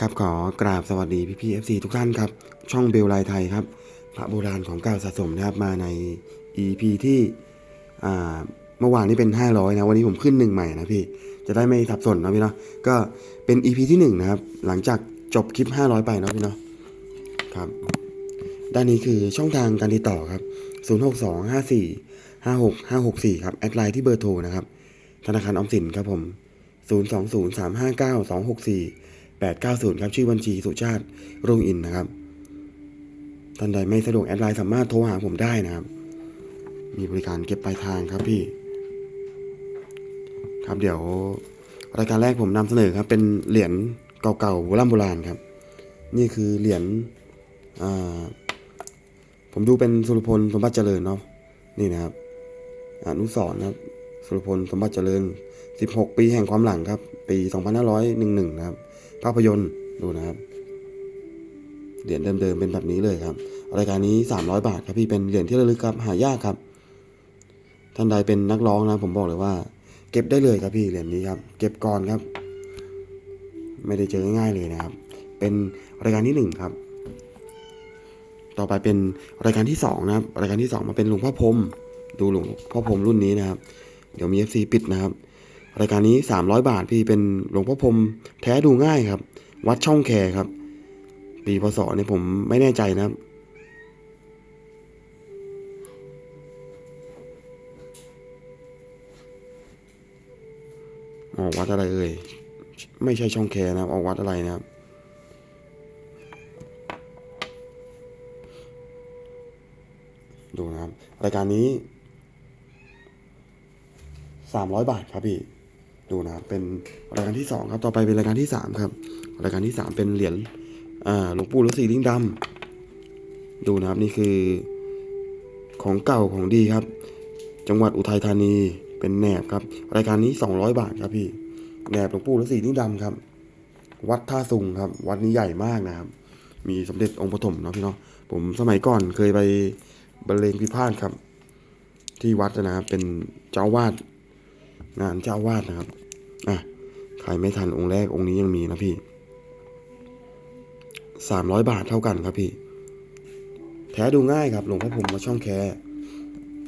ครับขอกราบสวัสดีพี่พีเอฟซีทุกท่านครับ ช่องเบลไลไทยครับ พระโบราณของเก่าสะสมนะครับมาใน EP ที่อ่เมื่อวานนี้เป็น 500 นะ วันนี้ผมขึ้นหนึ่งใหม่นะพี่ จะได้ไม่สับสนนะพี่เนาะก็เป็น EP ที่ 1 นะครับ หลังจากจบคลิป 500 ไปนะพี่เนาะครับ ด้านนี้คือช่องทางการติดต่อครับ 062 54 56 564 ครับแอดไลน์ที่เบอร์โทรนะครับธนาคารออมสินครับผม 020 359 264 890 ครับ ชื่อบัญชีสุชาติรุ่งอินนะครับ ท่านใดไม่สะดวกแอดไลน์สามารถโทรหาผมได้นะครับ มีบริการเก็บปลายทางครับพี่ ครับเดี๋ยวรายการแรกผมนำเสนอครับ เป็นเหรียญเก่าๆโบราณโบราณครับ นี่คือเหรียญผมดูเป็นสุรพลสมบัติเจริญเนาะนี่นะครับอนุสรนะครับ สุรพลสมบัติเจริญ 16 ปีแห่งความหลังครับ ปี 2511 นะครับ ภาพยนตร์ดูนะครับเหรียญเดิมๆเป็นแบบนี้เลยครับรายการนี้ 300 บาทครับพี่เป็นเหรียญที่ระลึกครับหายากครับ ท่านใดเป็นนักร้องนะ ผมบอกเลยว่า เก็บได้เลยครับพี่เหรียญนี้ครับ เก็บก่อนครับ ไม่ได้เจอง่ายๆเลยนะครับ เป็นรายการที่หนึ่งครับต่อไปเป็นรายการที่สองนะครับรายการที่สองมาเป็นหลวงพ่อพรมดูหลวงพ่อพรมรุ่นนี้นะครับ เดี๋ยวมี FC ปิดนะครับ รายการนี้ 300 บาทพี่เป็นหลวงพ่อพรมแท้ดูง่ายครับ วัดช่องแคครับ ปีพศเนี่ยผมไม่แน่ใจนะครับ ออกวัดอะไรเอ่ยไม่ใช่ช่องแคนะครับออกวัดอะไรนะครับดูนะครับ รายการนี้สามร้อยบาทครับพี่ ดูนะเป็นรายการที่สองครับ ต่อไปเป็นรายการที่สามครับ รายการที่สามเป็นเหรียญหลวงปู่ฤาษีลิงดำดูนะครับนี่คือของเก่าของดีครับ จังหวัดอุทัยธานีเป็นแหนบครับ รายการนี้สองร้อยบาทครับพี่แหนบหลวงปู่ฤาษีลิงดำครับ วัดท่าสุงครับ วัดนี้ใหญ่มากนะครับ มีสมเด็จองค์ปฐมเนาะพี่เนาะผมสมัยก่อนเคยไปบรรเลงพิพาทครับ ที่วัดนะครับเป็นเจ้าวาด งานเจ้าวาดนะครับอะใครไม่ทันองค์แรกองค์นี้ยังมีนะพี่สามร้อยบาทเท่ากันครับพี่ แท้ดูง่ายครับหลวงพ่อพรมมาช่องแค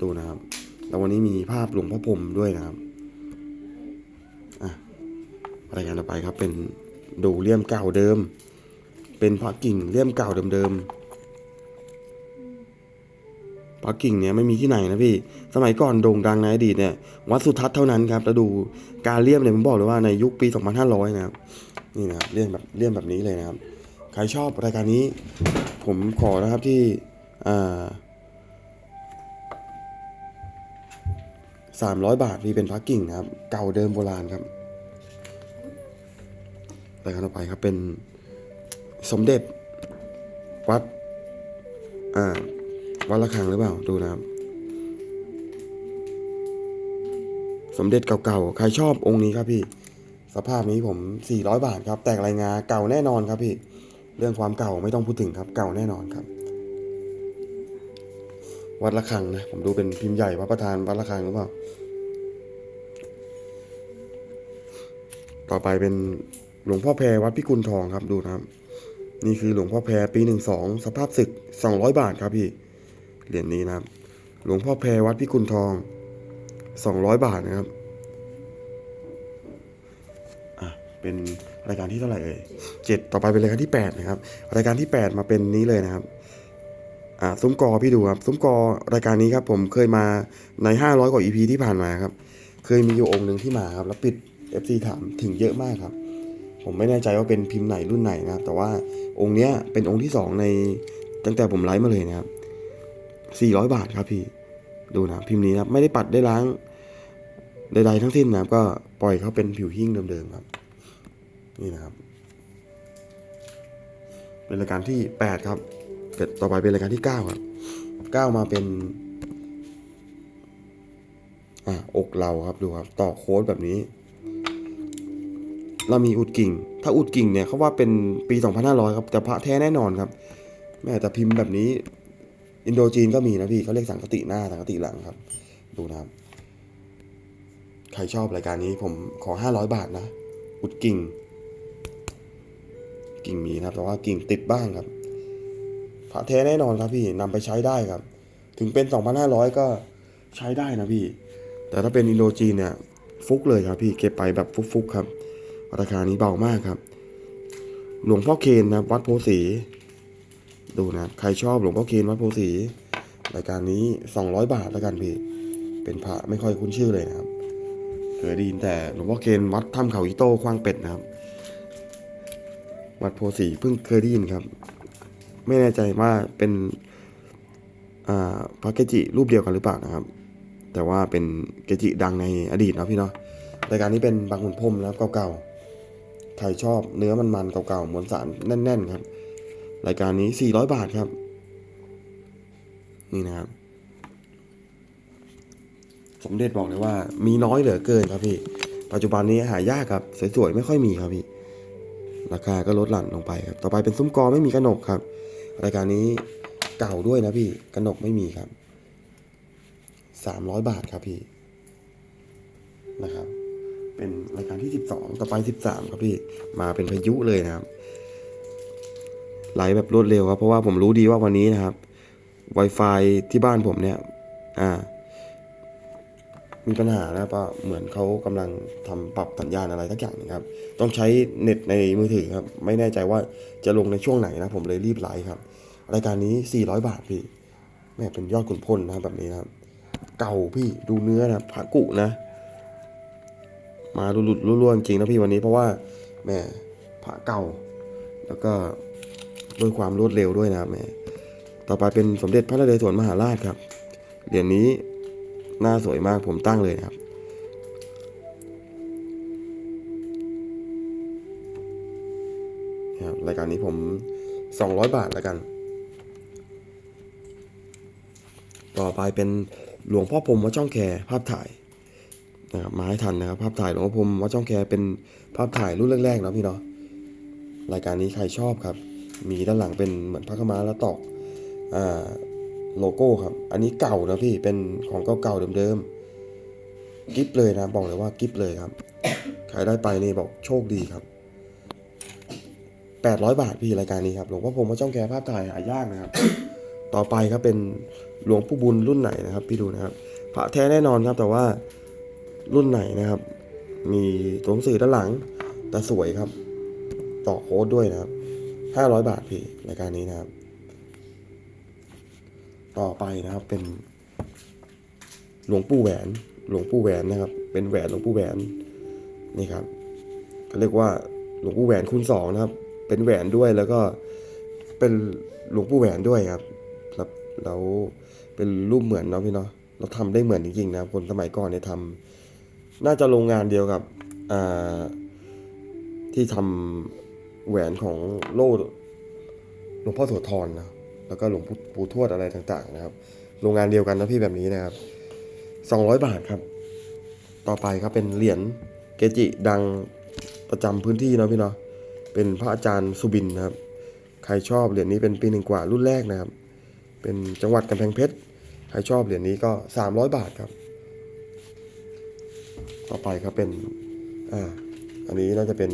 ดูนะครับ แล้ววันนี้มีภาพหลวงพ่อพรมด้วยนะครับอะรายการต่อไปครับเป็นดูเลี่ยมเก่าเดิม เป็นพระกิ่งเลี่ยมเก่าเดิมๆ ปักกิ่งเนี่ยไม่มีที่ไหนนะพี่ สมัยก่อนโด่งดังในอดีตเนี่ยวัดสุทัศน์เท่านั้นครับแล้วดูการเลี่ยมเนี่ยผมบอกเลยว่าในยุคปี 2500 นะครับ นี่นะครับเลี่ยมแบบเลี่ยมแบบนี้เลยนะครับ ใครชอบรายการนี้ ผมขอนะครับที่สามร้อยบาทพี่เป็นพักกิ่งนะครับ เก่าเดิมโบราณครับรายการต่อไปครับเป็นสมเด็จวัดอ่า วัดระฆังหรือเปล่าดูนะครับ สมเด็จเก่าๆ ใครชอบองค์นี้ครับพี่ สภาพนี้ผม 400 บาทครับ แตกรายงาเก่าแน่นอนครับพี่ เรื่องความเก่าไม่ต้องพูดถึงครับ เก่าแน่นอนครับ วัดระฆังนะ ผมดูเป็นพิมพ์ใหญ่วัดประธานวัดระฆังหรือเปล่า ต่อไปเป็นหลวงพ่อแพรวัดพิกุลทองครับดูนะครับนี่คือหลวงพ่อแพรปีหนึ่งสองสภาพศึกสองร้อยบาทครับพี่ เหรียญนี้นะครับ หลวงพ่อแพรวัดพิกุลทองสองร้อยบาทนะครับ อะ เป็นรายการที่เท่าไหร่เอ่ยเจ็ดต่อไปเป็นรายการที่แปดนะครับ รายการที่แปดมาเป็นนี้เลยนะครับ อ่าซุ้มกอพี่ดูครับ ซุ้มกอรายการนี้ครับ ผมเคยมาในห้าร้อยกว่า EP ที่ผ่านมาครับ เคยมีอยู่องค์หนึ่งที่มาครับ แล้วปิด FC ถามถึงเยอะมากครับ ผมไม่แน่ใจว่าเป็นพิมพ์ไหนรุ่นไหนนะครับ แต่ว่าองค์เนี้ยเป็นองค์ที่สองในตั้งแต่ผมไลฟ์มาเลยนะครับ 400 บาทครับพี่ ดูนะพิมพ์นี้นะครับไม่ได้ปัดได้ล้างใดๆทั้งสิ้นนะก็ปล่อยเขาเป็นผิวหิ้งเดิมๆครับ นี่นะครับ เป็นรายการที่ 8 ครับเป็นต่อไปเป็นรายการที่ 9 ครับ 9 มาเป็นอะอกเราครับดูครับ ต่อโค้ดแบบนี้ เรามีอุดกิ่ง ถ้าอุดกิ่งเนี่ยเขาว่าเป็นปี 2500 ครับแต่พระแท้แน่นอนครับ แม่แต่พิมพ์แบบนี้ อินโดจีนก็มีนะพี่เขาเรียกสังกติหน้าสังกติหลังครับ ดูนะครับ ใครชอบรายการนี้ผมขอ500บาทนะ อุดกิ่ง กิ่งมีนะครับแต่ว่ากิ่งติดบ้างครับพระแท้แน่นอนครับพี่นำไปใช้ได้ครับ ถึงเป็น2,500ก็ใช้ได้นะพี่ แต่ถ้าเป็นอินโดจีนเนี่ย ฟุกเลยครับพี่เก็บไปแบบฟุกๆครับ ราคานี้เบามากครับ หลวงพ่อเคนนะวัดโพสี ดูนะใครชอบหลวงพ่อเคนวัดโพสีรายการนี้ 200 บาทแล้วกันพี่ เป็นพระไม่ค่อยคุ้นชื่อเลยนะครับ เคยได้ยินแต่หลวงพ่อเคนวัดถ้ำเขาอิโต้ควางเป็ดนะครับ วัดโพสีเพิ่งเคยได้ยินครับ ไม่แน่ใจว่าเป็นอ่าพระเกจิรูปเดียวกันหรือเปล่านะครับ แต่ว่าเป็นเกจิดังในอดีตนะพี่เนาะรายการนี้เป็นบางขุนพรมนะครับเก่าๆใครชอบเนื้อมันๆเก่าๆมวลสารแน่น ๆ ครับ รายการนี้ 400 บาทครับ นี่นะครับ สมเด็จบอกเลยว่า มีน้อยเหลือเกินครับพี่ ปัจจุบันนี้หายากครับ สวยๆ ไม่ค่อยมีครับพี่ ราคาก็ลดหลั่นลงไปครับ ต่อไปเป็นซุ้มกอไม่มีกระหนกครับ รายการนี้เก่าด้วยนะพี่ กระหนกไม่มีครับสามร้อยบาทครับพี่ นะครับ เป็นรายการที่สิบสองต่อไปสิบสามครับพี่ มาเป็นพายุเลยนะครับ ไหลแบบรวดเร็วครับ เพราะว่าผมรู้ดีว่าวันนี้นะครับ Wi-Fi ที่บ้านผมเนี่ย อ่า มีปัญหานะครับว่าเหมือนเขากำลังทำปรับสัญญาณอะไรทักอย่างหนึงครับ ต้องใช้เน็ตในมือถือครับ ไม่แน่ใจว่าจะลงในช่วงไหนนะ ผมเลยรีบไลฟ์ครับ รายการนี้ 400 บาทพี่ แม่เป็นยอดขุนพลนะครับแบบนี้นะครับ เก่าพี่ดูเนื้อนะผักกุนะ มาหลุดๆร่วๆจริงนะพี่วันนี้เพราะว่าแม่ผ้าเก่า แล้วก็ ด้วยความรวดเร็วด้วยนะครับแม่ต่อไปเป็นสมเด็จพระนเรศวรมหาราชครับ เหรียญนี้หน้าสวยมากผมตั้งเลยนะครับนะครับ รายการนี้ผม 200 บาทแล้วกัน ต่อไปเป็นหลวงพ่อพรมวัดช่องแคภาพถ่ายนะครับมาให้ทันนะครับ ภาพถ่ายหลวงพ่อพรมวัดช่องแคเป็นภาพถ่ายรุ่นแรกๆนะพี่เนาะรายการนี้ใครชอบครับ มีด้านหลังเป็นเหมือนพระขม้าแล้วตอกอโลโก้ครับ อันนี้เก่านะพี่เป็นของเก่าๆเดิมๆกิฟเลยนะ บอกเลยว่ากิฟเลยครับใครได้ไปนี่บอกโชคดีครับ800 บาทพี่รายการนี้ครับหลวงพ่อพรหมวัดช่องแคภาพถ่ายหายากนะครับ ต่อไปครับเป็นหลวงปู่บุญรุ่นไหนนะครับ พี่ดูนะครับพระแท้แน่นอนครับ แต่ว่ารุ่นไหนนะครับ มีตัวหนังสือด้านหลังแต่สวยครับ ต่อโค้ดด้วยนะครับ 500บาทพี่รายการนี้นะครับ ต่อไปนะครับเป็น หลวงปู่แหวน หลวงปู่แหวนนะครับ เป็นแหวนหลวงปู่แหวนนี่ครับเขาเรียกว่าหลวงปู่แหวนคูณสองนะครับ เป็นแหวนด้วยแล้วก็เป็นหลวงปู่แหวนด้วยครับครับแล้วเป็นรูปเหมือนเนาะพี่เนาะเราทำได้เหมือนจริงๆนะคนสมัยก่อนเนี่ยทำน่าจะโรงงานเดียวกับที่ทำ แหวนของโล่หลวงพ่อโสธรนะแล้วก็หลวงปู่ทวดอะไรต่าง ๆ นะครับ โรงงานเดียวกันนะพี่แบบนี้นะครับสองร้อยบาทครับ ต่อไปครับเป็นเหรียญเกจิดังประจำพื้นที่เนาะพี่เนาะเป็นพระอาจารย์สุบินนะครับ ใครชอบเหรียญนี้เป็นปีหนึ่งกว่ารุ่นแรกนะครับ เป็นจังหวัดกำแพงเพชรใครชอบเหรียญนี้ก็ 300 บาทครับ ต่อไปครับเป็นอ่า อันนี้น่าจะเป็น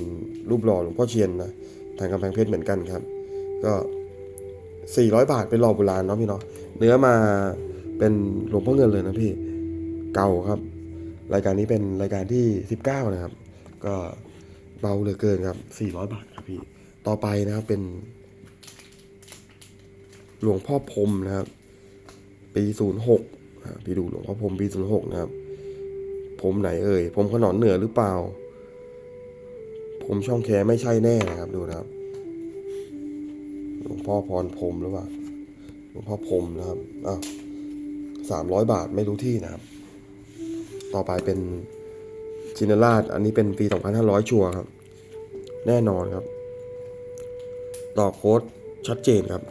รูปหล่อหลวงพ่อเชียนนะทางกำแพงเพชรเหมือนกันครับ ก็ 400 บาทเป็นหล่อโบราณเนาะพี่เนาะเนื้อมาเป็นหลวงพ่อเงินเลยนะพี่เก่าครับ รายการนี้เป็นรายการที่ 19 นะครับ ก็เบาเหลือเกินครับ 400 บาทครับพี่ต่อไปนะครับเป็น หลวงพ่อพรมนะครับปี 06พี่ดูหลวงพ่อพรมปี 06 นะครับพรมไหนเอ่ยพรมขนอนเหนือหรือเปล่า พรมช่องแคไม่ใช่แน่นะครับดูนะครับหลวงพ่อพรพรมหรือเปล่าหลวงพ่อพรมนะครับอ้าวสามร้อยบาทไม่รู้ที่นะครับ ต่อไปเป็นชินราช อันนี้เป็นปี2500ชัวครับ แน่นอนครับ ต่อโค้ดชัดเจนครับ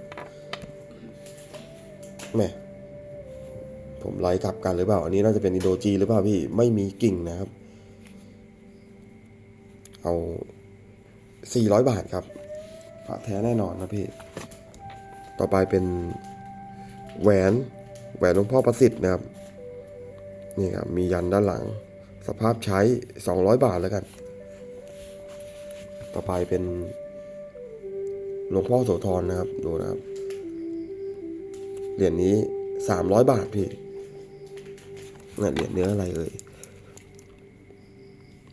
แม่ผมไลค์กลับกันหรือเปล่า อันนี้น่าจะเป็นอินโดจีหรือเปล่าพี่ ไม่มีกิ่งนะครับ เอา 400 บาทครับพระแท้แน่นอนนะพี่ ต่อไปเป็นแหวนแหวนหลวงพ่อประสิทธิ์นะครับ นี่ครับ มียันด้านหลัง สภาพใช้ 200 บาทแล้วกัน ต่อไปเป็นหลวงพ่อโสธรนะครับ ดูนะครับ เหรียญนี้สามร้อยบาทพี่เนี่ยเหรียญเนื้ออะไรเอ่ย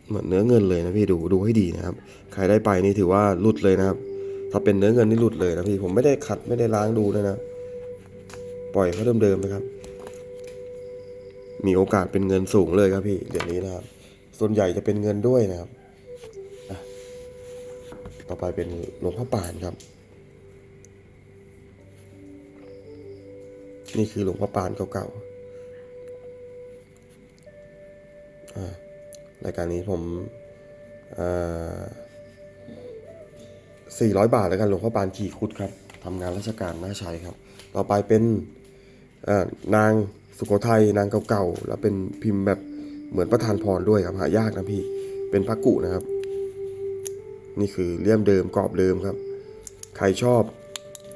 เหมือนเนื้อเงินเลยนะพี่ดูดูให้ดีนะครับ ใครได้ไปนี่ถือว่าหลุดเลยนะครับ ถ้าเป็นเนื้อเงินนี่หลุดเลยนะพี่ผมไม่ได้ขัดไม่ได้ล้างดูเลยนะ ปล่อยเขาเดิมๆนะครับ มีโอกาสเป็นเงินสูงเลยครับพี่เหรียญนี้นะครับ ส่วนใหญ่จะเป็นเงินด้วยนะครับต่อไปเป็นหลวงพ่อปานครับ นี่คือหลวงพ่อปานเก่าๆ รายการนี้ผมสี่ร้อยบาทแล้วกันหลวงพ่อปานขี่คุดครับทำงานราชการน่าใช้ครับ ต่อไปเป็นนางสุโขทัยนางเก่าๆแล้วเป็นพิมพ์แบบเหมือนประธานพรด้วยครับหายากนะพี่เป็นพระกุนะครับ นี่คือเลี่ยมเดิมกรอบเดิมครับ ใครชอบ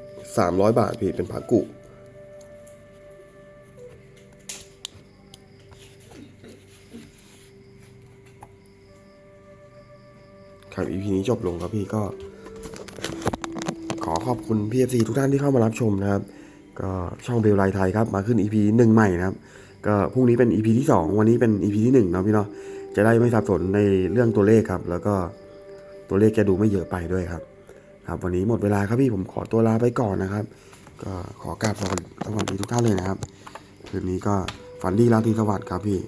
300 บาทพี่เป็นพระกุ ครับ EP นี้จบลงครับพี่ก็ ขอขอบคุณพี่ FC ทุกท่านที่เข้ามารับชมนะครับ ก็ช่องเบลไลไทยครับ มาขึ้น EP หนึ่งใหม่นะครับ ก็พรุ่งนี้เป็น EP ที่ 2 วันนี้เป็น EP ที่1เนาะพี่เนาะจะได้ไม่สับสนในเรื่องตัวเลขครับ แล้วก็ตัวเลขจะดูไม่เยอะไปด้วยครับ ครับวันนี้หมดเวลาครับพี่ผมขอตัวลาไปก่อนนะครับ ก็ขอกราบสวัสดีทุกท่านเลยนะครับ คืนนี้ก็ฝันดีราตรีสวัสดิ์ครับพี่